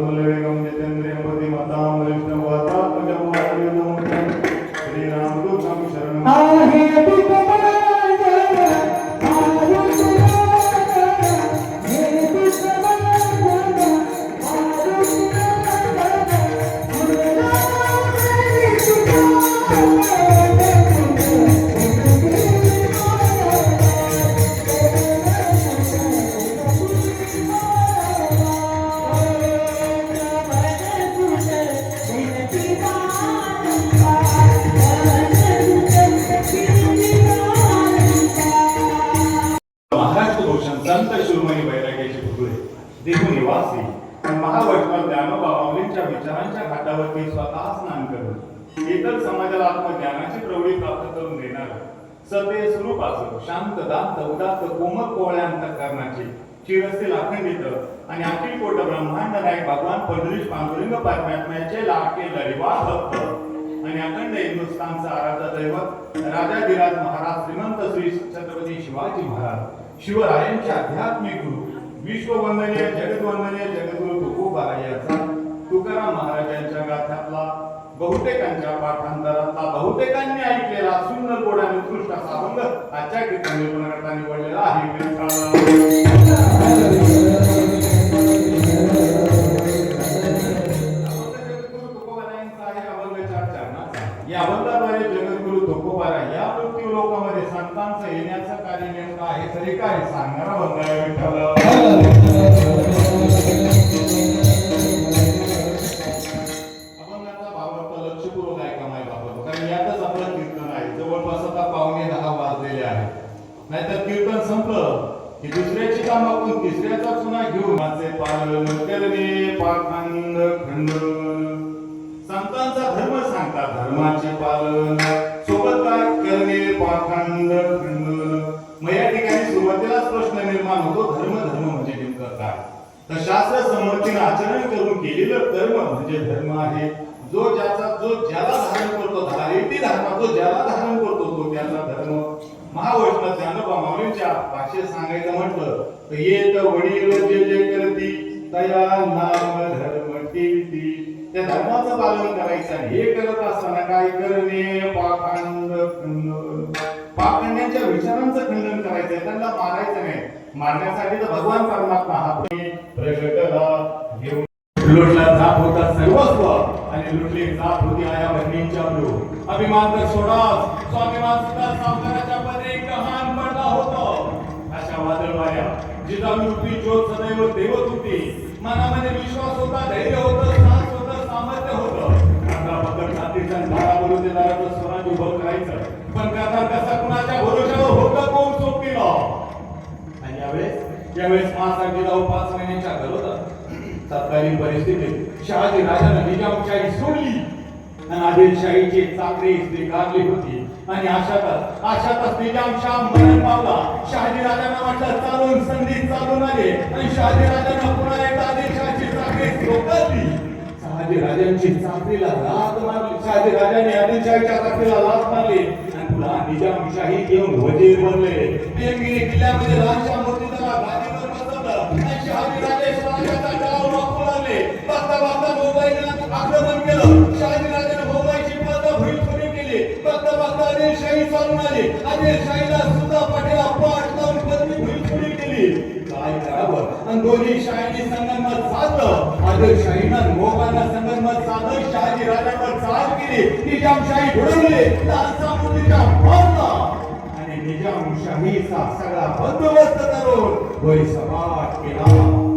dándole निवासी. महावैष्णव ज्ञानोबा माऊलींच्या विचारांच्या घाटावरती स्वतः स्नान करून इतर समाजाला आत्मज्ञानाची प्रवृत्ती प्राप्त करून देणार. सत्य स्वरूपाचं शांत दांत उदात कोमल कोवळ्या करण्याचे चिरस्थिर अखंडित आणि अखिल कोट ब्रह्मांड नायक भगवान पंढरीश पांडुरंग परमात्म्याचे लाडके लढिवाळ भक्त आणि अखंड हिंदुस्थानचा आराधा दैवत राजाधिराज महाराज श्रीमंत श्री छत्रपती शिवाजी महाराज शिवरायांचे आध्यात्मिक गुरु. विश्ववंदनीय जगद्वंदनीय जगद्गुरु तुकोबारायाचा तुकाराम महाराजांच्या गाथ्यातला बहुतेकांच्या पाठांतरातला बहुतेकांनी ऐकलेला सुंदर गोड आणि उत्कृष्ट असा अभंग आजच्या ठिकाणी पुनर्गता निवडलेला आहे. या अभंगाद्वारे जगद्गुरु तुकोबारा या मृत्यू लोकांमध्ये संतांचं येण्याचं कार्य नेमकं आहे तरी काय सांगणारा अभंग मागून तिसऱ्याचा पुन्हा घेऊन माझे पालन करणे पाखंड खंड. संतांचा धर्म सांगतात धर्माचे पालन. सोबत काय करणे पाखंड खंड. मग या ठिकाणी सुरुवातीलाच प्रश्न निर्माण होतो धर्म धर्म म्हणजे नेमकं काय? तर शास्त्र संमतीने आचरण करून केलेलं कर्म म्हणजे धर्म आहे. जो ज्याचा जो ज्याला धारण करतो धारेटी धर्म जो ज्याला धारण करतो त्यांचा धर्म. महावैष्णव ज्ञानोबा माऊलींच्या भाषेत सांगायचं म्हटलं तर येत वडील जे जे करती तया नाम धर्म कीर्ती त्या धर्माचं पालन करायचं आहे. हे करत असताना काय करणे? पाखंड पाखंड्यांच्या विचारांचं खंडन करायचं त्यांना मारायचं नाही. मारण्यासाठी तर भगवान परमात्मा हा प्रगटला घेऊन लुटला जात होता सर्वस्व. आणि लुटली जात होती आया बहिणींच्या मृत्यू अभिमान तर सोडाच स्वाभिमान सुद्धा सावकाराच्या पदरी गहाण पडला होतो. अशा वादळवाऱ्या मूर्ती ज्योत सदैव देवत होती. मनामध्ये विश्वास होता धैर्य होतं साहस होतं सामर्थ्य होतं. आता पकड जातीच्या दारावरून ते दाराचं स्वराज उभं करायचं. पण करणार कसा कुणाच्या भरोशावर होतं कोण सोपतीला आणि यावेळेस? यावेळेस पाच जिजाऊ पाच महिन्यांच्या घरोतात तत्कालीन परिस्थितीत शहाजी राजानं निजामशाही सोडली आणि आदिलशाहीची चाकरी स्वीकारली होती. आणि अशातच अशातच निजामशाह मरण पावला. शहाजी राजांना वाटलं चालून संधी चालून आले. आणि शहाजी राजांना पुन्हा एकदा आदिलशाहीची चाकरी स्वीकारली शहाजी राजांची चाकरीला लाथ मारली. शहाजी राजांनी आदिलशाहीच्या चाकरीला लाथ मारली. आणि पुन्हा निजामशाही घेऊन वजीर बनले. देवगिरी किल्ल्यामध्ये लहानशा मूर्तीला गादीवर आदिलशाही चालून आली. आदिलशाहीला सुद्धा पाठीला पाठ लावून पदवी भुईसुरी केली काय करावं? आणि दोन्ही शाहीने संगनमत साधलं. आदिलशाहीनं मोगांना संगनमत साधलं शहाजी राजावर चाल केली. निजामशाही घडवली. लालसा निजाम मारला आणि निजामशाहीचा सगळा बंदोबस्त करून होय सपाट केला.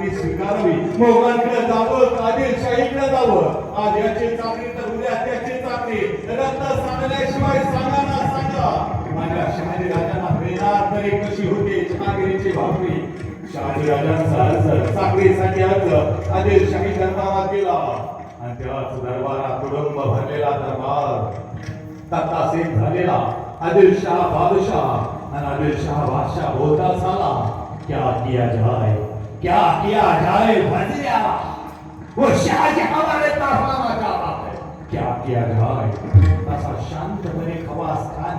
चाकरी स्वीकारावी. मोगलांकडे जावं का आदिलशाहीकडे जावं. आज याची चाकरी तर उद्या त्याची चाकरी. रक्त सांगल्याशिवाय सांगाना सांगा. माझ्या शहाजी राजांना मिळणार तरी कशी होती जहागिरीची भाकरी? शहाजी राजांचा अर्ज चाकरीसाठी अर्ज. आदिलशाही दरबारात गेला आणि तेव्हाच दरबारात कुटुंब भरलेला दरबार. तत्तासीन झालेला. आदिलशाह बादशाह. आणि आदिलशाह बादशाह होता झाला क्या किया जाए? क्या किया जाए? भजिया। वो शाहजहां हमारे तरफाना चाहता है क्या किया जाए? असा शांतपणे खवास खान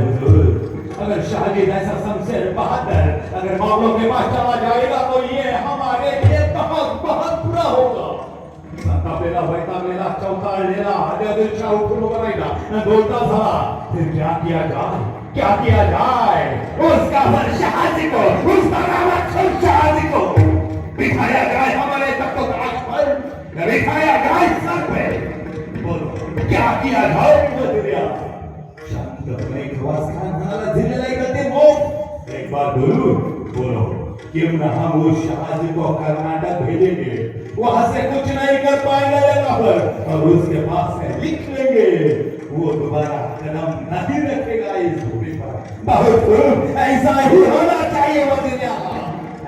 हुजूर। अगर शाहजी जैसा शमशेर बहादुर, अगर मामलों के पास चला जाएगा तो ये हमारे लिए बहुत बहुत बुरा होगा। उठून उभा राहिला आणि बोलता झाला फिर क्या किया जाए? क्या किया जाए? उसका सर शहाजी को, उसका नाम अक्षर शहाजी को। बिठाया जाए हमारे तख्तो ताज पर, बिठाया जाए सर पे। बोलो, क्या किया जाए? वजीरिया शांतपणे खवास खान म्हणाला दिलेला एक ते मोह एक बार बोलू बोलो, क्यों न हम उस शहाजी को कर्नाटक भेजेंगे? वहाँ से कुछ नहीं कर पाएँगे पर, और उसके पास से लिख लेंगे। वो दोबारा कदम नहीं रखेगा इस भूमि पर बहुत ऐसा ही होना चाहिए वजीर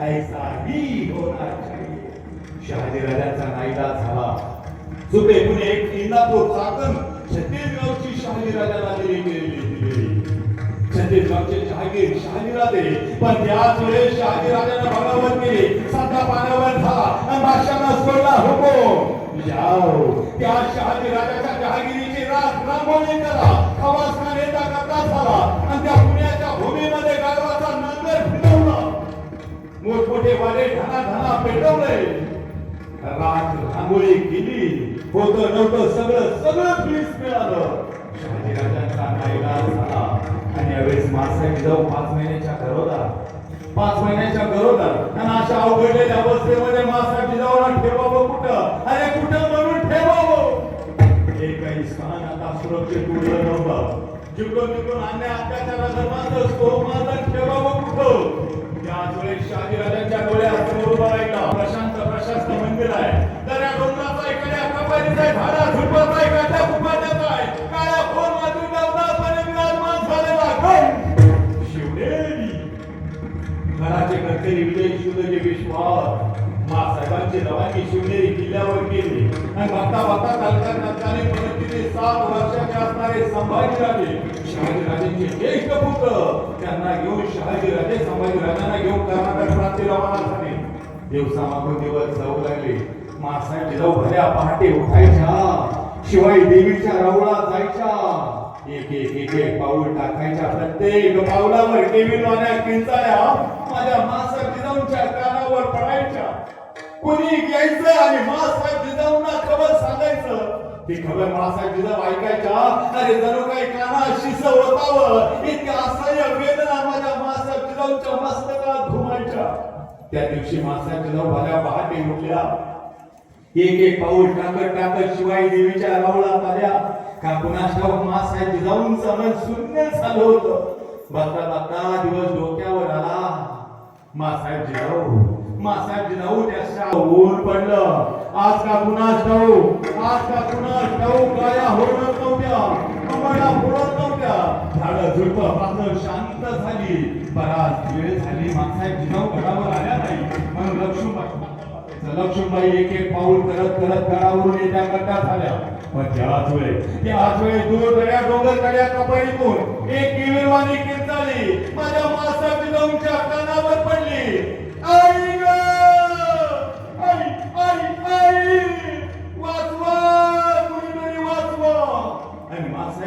ऐसा ही होना चाहिए शहाजी राजांचा नाईला झाला सुपे पुणे एक इंदापूर चाकण छत्तीसगावची शहाजी राजाला दिली गेलेली दिलेली जहागीर शहाजीराजे पण त्याच वेळेस शहाजीराजानं बगावत केली सध्या पाण्यावर झाला आणि बादशाहनं सोडला हुकूम जाओ त्या शहाजीराजाच्या जहागिरीची राख रांगोळी करा खवास खान करता झाला आणि त्या पुण्याच्या भूमीमध्ये गाढवाचा नांगर फिरवला. मोठमोठे वाले धना धना पेटवले. रात रांगोळी केली. होत नव्हतं सगळं सगळं पीस मिळालं. शहाजीराजांचा नाईलाज झाला. आणि यावेळेस मासाहेब जाऊ पाच महिन्याच्या घरोदार पाच महिन्याच्या घरोदार आणि अशा अवघडलेल्या अवस्थेमध्ये मासाहेब जिजाऊला ठेवावं कुठं? अरे आता पूर्ण उरलं नव्हतं जिकडून तिकडून अन्य अत्याचारा धर्माचं स्तोमाचं ठेवावं कुठं? त्याच वेळेस शहाजीराजांच्या डोळ्यासमोर उभा राहिला. प्रशांत प्रशस्त मंदिर आहे. तर या डोंगराचा एखाद्या कपारीचा आहे. झाडा झुडपाचा आहे. काट्या कुपाट्याचा आहे. काळ्या फोन मातून गवतापणे विराजमान झालेला गण शिवनेरी. घराचे कर्तरी विजय शिवदेवी विश्वास. मासाहेबांची रवानगी शिवनेरी किल्ल्यावर केली. आणि भक्ता भक्ता तालुका तत्कालीन परिस्थिती सात वर्षाचे संभाजीराजे शहाजीराजेंचे ज्येष्ठ पुत्र त्यांना घेऊन शहाजीराजे संभाजीराजांना घेऊन कर्नाटक प्रांती रवाना झाले. दिवसामागून दिवस जाऊ लागले. माणसाने जाऊ भल्या पहाटे उठायच्या. शिवाय देवीच्या राहुळा जायच्या. एक एक एक एक पाऊल टाकायच्या प्रत्येक पावलावर देवीवाण्या किंचाळ्या. माझ्या मासा जिजाऊंच्या कानावर पडायच्या. कुणी घ्यायचं आणि मासा जिजाऊंना खबर सांगायचं? ते खबर मासाहेब जिजाऊ ऐकायच्या अरे जणू काही काना शिस होतावं इतक्या असह्य वेदना माझ्या मासाहेब जिजाऊंच्या मस्तकात घुमायच्या त्या दिवशी मासाहेब जिजाऊ भाज्या पहाटे उठल्या. एक एक पाऊल टाकत टाकत शिवाई देवीच्या रावळात आल्या का कुणास ठाऊक मासाहेब जिजाऊंचं मन शून्य झालं होतं. बघता बघता दिवस डोक्यावर आला. मासाहेब जिजाऊ मासाहेब जिजाऊ त्या ऊन पडलं. आज का कुणास ठाऊक आज का कुणास ठाऊक गाया होणं नव्हत्या. कमळा फोडत नव्हत्या. झाडं झुडप पात्र शांत झाली. बराच वेळ झाली. मासाहेब जिजाऊ गडावर आल्या नाही. म्हणून लक्ष्मीबाई लक्ष्मीबाई एक एक पाऊल करत करत घरावरून येत्या गटात आल्या पण त्याच वेळ त्याच वेळ दूर दऱ्या डोंगर कड्या कपाळीतून एक किवीरवाणी कीर्तली. माझ्या मासा जिजाऊंच्या कानावर पडली.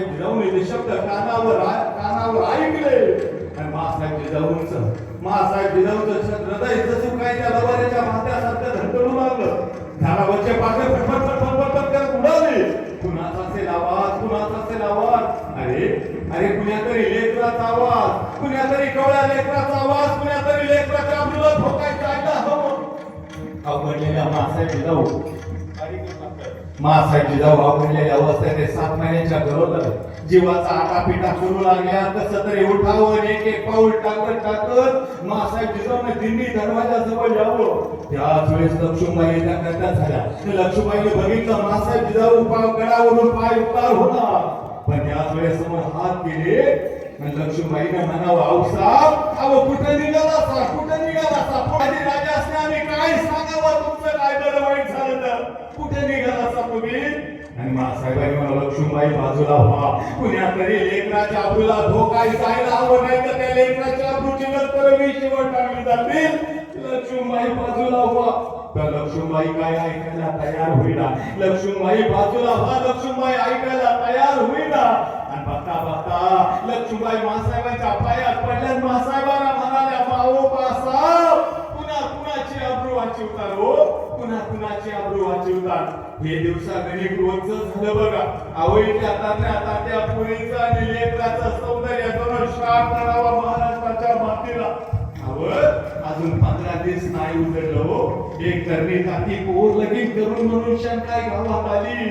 मासाहेब जिजाऊने शब्द कानावर कानावर ऐकले. आणि मासाहेब जिजाऊंच मासाहेब जिजाऊंचं हृदय जसं काय त्या लवाऱ्याच्या माथ्यासारखं धडकडू लागलं. झाडावरचे पाकळे फटफट फटफट फटफट करत उडाले. कुणाचा असेल आवाज कुणाचा असेल आवाज? अरे अरे कुण्यातरी लेकराचा आवाज कुण्यातरी कवळ्या लेकराचा आवाज कुण्यातरी लेकराच्या मुलं ठोकायचं ऐका हवं. अवघडलेल्या मासाहेब जिजाऊ मासाहेब जिजाऊ अवघडलेल्या अवस्थेने सात महिन्याच्या गरोदर बरोबर जीवाचा आटापिटा करू लागल्या. कसं तरी उठावं एक एक पाऊल टाकत टाकत मासाहेब जिजाऊने दिंडी दरवाजाजवळ यावं त्याच वेळेस लक्ष्मीबाई त्या करता झाल्या. लक्ष्मीबाईने बघितलं मासाहेब जिजाऊ पाव गडावरून पाय उतार होता पण त्याच वेळेस समोर हात केले. लक्ष्मीबाईने म्हणावं आऊसाहेब अहो कुठं निघाला साठ कुठं निघाला असा कोणाची राजा असणे आम्ही काय सांगावं तुमचं काय बरं वाईट झालं तर कुठे निघाला असा तुम्ही? आणि मासाहेबाई मला लक्ष्मीबाई बाजूला व्हा. पुण्यात तरी लेकराच्या अब्रूला धोका जायला हवं नाही तर त्या लेकराच्या अब्रूची नंतर मी शेवट टाकली जातील. लक्ष्मीबाई बाजूला व्हा. तर लक्ष्मीबाई काय ऐकायला तयार होईना. लक्ष्मीबाई बाजूला व्हा लक्ष्मीबाई ऐकायला तयार होईना. आणि बघता बघता लक्ष्मीबाई मासाहेबांच्या पायात पडल्या मासाहेबांना म्हणाल्या पाहो पासा पुन्हा कुणाची अब्रू वाची उतारो? पुन्हा कुणाची आबरू वाचिवतात हे दिवसा गणित रोजच झालं बघा. आवईच्या तात्या तात्या पुरीचं आणि लेकराचं सौंदर्य दोन श्राप करावा महाराष्ट्राच्या मातीला. अजून पंधरा दिवस नाही उतरलं हो. एक तरणी ताती पोर लगीन करून म्हणून काय गावात आली.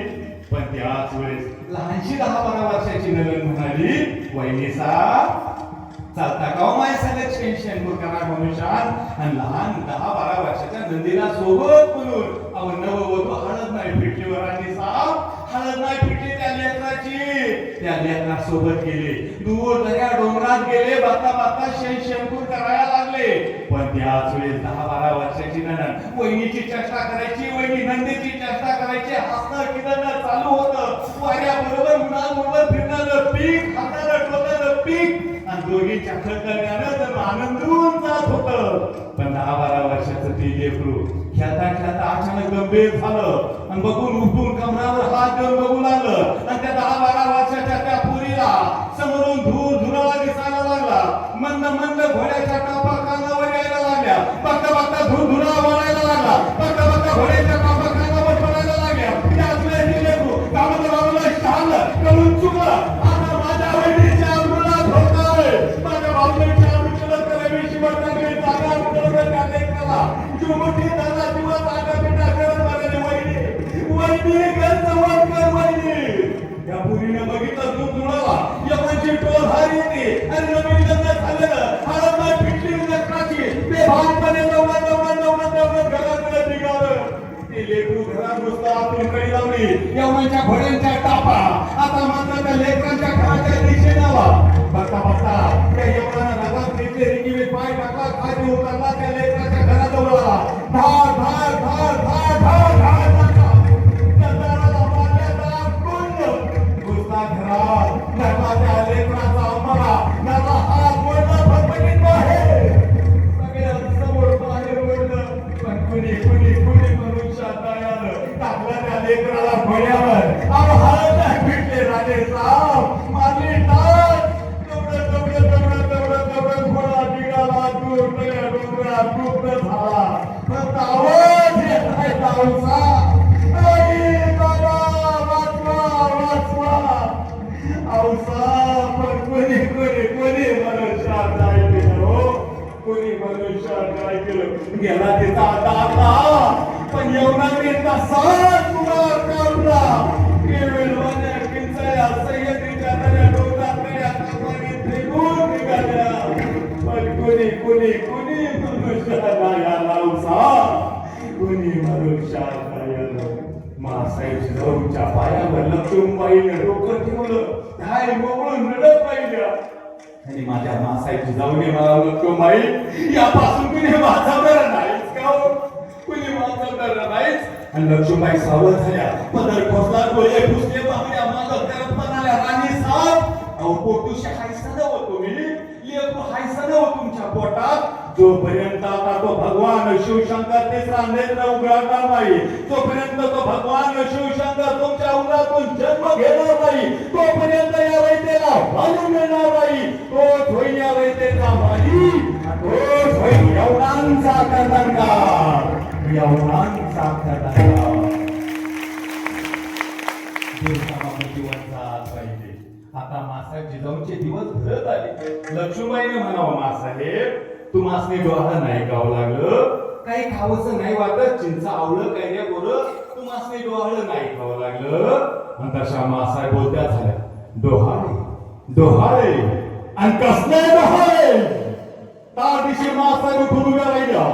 पण त्याच वेळेस लहानशी दहा बारा वर्षाची नलन म्हणाली वहिनीसा चालता का हो माय सगळं टेन्शन करा मनुष्यात आणि लहान दहा बारा वर्षाच्या नंदीला सोबत म्हणून अहो नववधू हळद नाही पिटलीवर वरांनी साप हळद नाही पिटली त्या लेकराची. त्या लेकरा सोबत गेले. दूर दर्या डोंगरात गेले. बाता बाता शेण शेणकूर करायला लागले. पण त्याच वेळेस दहा बारा वर्षाची नंदन वहिनीची चर्चा करायची वहिनी नंदीची चर्चा करायची. हसणं किदणं चालू होतं. वाऱ्याबरोबर मुलांबरोबर फिरणं पीक हाताला दोघी दोघींच्या करण्यानं तर आनंदून जात होत. पण दहा बारा वर्षाचं ते लेकरू खेळता खेळता अचानक गंभीर झालं. आणि बघून उठून कमरावर हात घेऊन बघू लागलं. आणि त्या दहा बारा वर्षाच्या त्या पुरीला समोरून धूर धुराला दिसायला लागला. मंद मंद घोड्याच्या टापा कडी लावली यवनाच्या टापा कोणी मनुष्यात काय केलं हो. गेला तिचा दाता पण येवणारे तसाच तुला काढला केवळवाने किंचया सह्याद्रीच्या दऱ्या डोंगरातल्या कपारीत फेकून निघाल्या. पण कोणी कोणी कोणी मनुष्याला कोणी मनुष्याला याला मासाहेब जाऊच्या पायावर लक्ष्मीबाईने डोकं ठेवलं काय मोकळून रडत पाहिलं. आणि माझ्या मासाईची जाऊने मला लपून माई. यापासून कुणी वाचवणार नाहीच का हो? कुणी वाचवणार नाहीच. आणि लक्ष्मीबाई सावध झाल्या. पदर खोसला डोळे पुसले बाबड्या मागं करत म्हणाल्या राणी साहेब अहो पोटू शहायसा नव तुम्ही लेकरू हायसा नव तुमच्या पोटात. जोपर्यंत आता तो भगवान शिवशंकर तिसरा नेत्र उघडणार नाही तोपर्यंत तो भगवान शिवशंकर तुमच्या उरातून जन्म घेणार नाही तोपर्यंत या वैद्येला भाजू मिळणार नाही. तो होईल या वैद्येचा भाई तोच होईल यवनांचा कर्तनकार यवनांचा कर्तनकार दिवसामागे पाहिजे. आता मासाहेब जिजाऊचे दिवस भरत आले. लक्ष्मीबाईने म्हणावं मासाहेब तू मासने डोहाळं नाही गाव लागलं. काही खावंसं नाही वाटत चिंच आवळं काही बोर तू मासने डोहाळं नाही खावं लागलं. आणि तशा मासाहेब बोलत्या झाल्या. डोहाळे डोहाळे. आणि कसले डोहाळे? त्या दिवशी मासाहेब उठून उभ्या राहिल्या.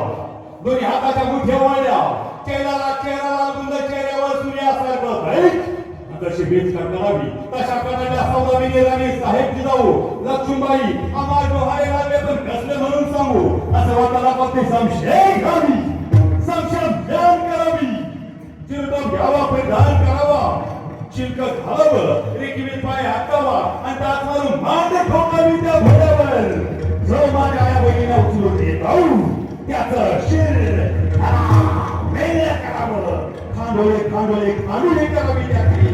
दोन्ही हाताच्या मुठ्या वळल्या चेहऱ्याला चेहऱ्याला गुंद चेहऱ्यावर सूर्यासारखं राईट? तशी बेच करावी तशा प्रकारच्या सौदावी गेल्याने साहेब जिजाऊ लक्ष्मीबाई आम्हाला डोहाळे लागले पण कसले म्हणून सांगू? असं वाटायला पत्नी संशय घ्यावी संशय ध्यान करावी. चिरडम घ्यावा परिधान करावा. चिलक घालावं रेखीवी पाय हाकावा आणि त्यात मारून मांड ठोकावी त्या भोड्यावर जो माझ्या आया बहिणीला उचलून येत आऊ त्याचं शिर मेल्या करावं. खांडोळे खांडोळे खांडोळे करावी त्याचे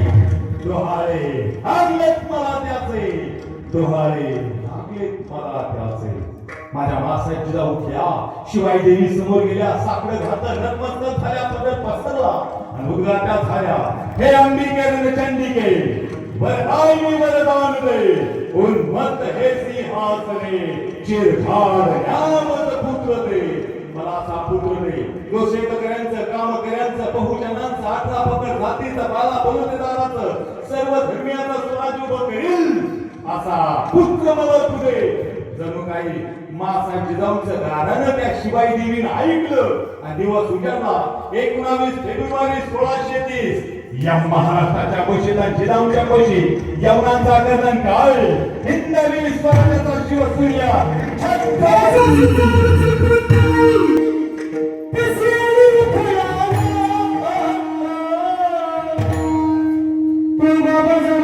डोहाळे लागलेत मला त्याचे डोहाळे लागलेत मला त्याचे माझ्या मासाची जाऊ घ्या शिवाय देवी समोर गेल्या. साकडं घातलं. नतमस्तक झाल्या. पदर पसरला. आणि उद्गाट्या झाल्या. हे अंबिके रण चंडिके. वरदायी वरदान दे उन्मत हे सिंहासने. चिरझाड यामत पुत्र दे मला असा पुत्र दे. जो शेतकऱ्यांचं काम बहुजनांचं आठरा पकड जातीचं बाला बहुतेदाराचं सर्व धर्मियांचा स्वराज्य उभं करील असा पुत्र मला तुझे जणू काही मासाहेब जिजाऊंचं गाणं त्या शिवाई देवीनं ऐकलं. आणि दिवस उजाडला एकोणावीस फेब्रुवारी सोळाशे तीस या महाराष्ट्राच्या कोशीला जिजाऊंच्या कोशी यवनांचा गर्दन काळ. हिंदवी स्वराज्याचा शिवसूर्या. আবার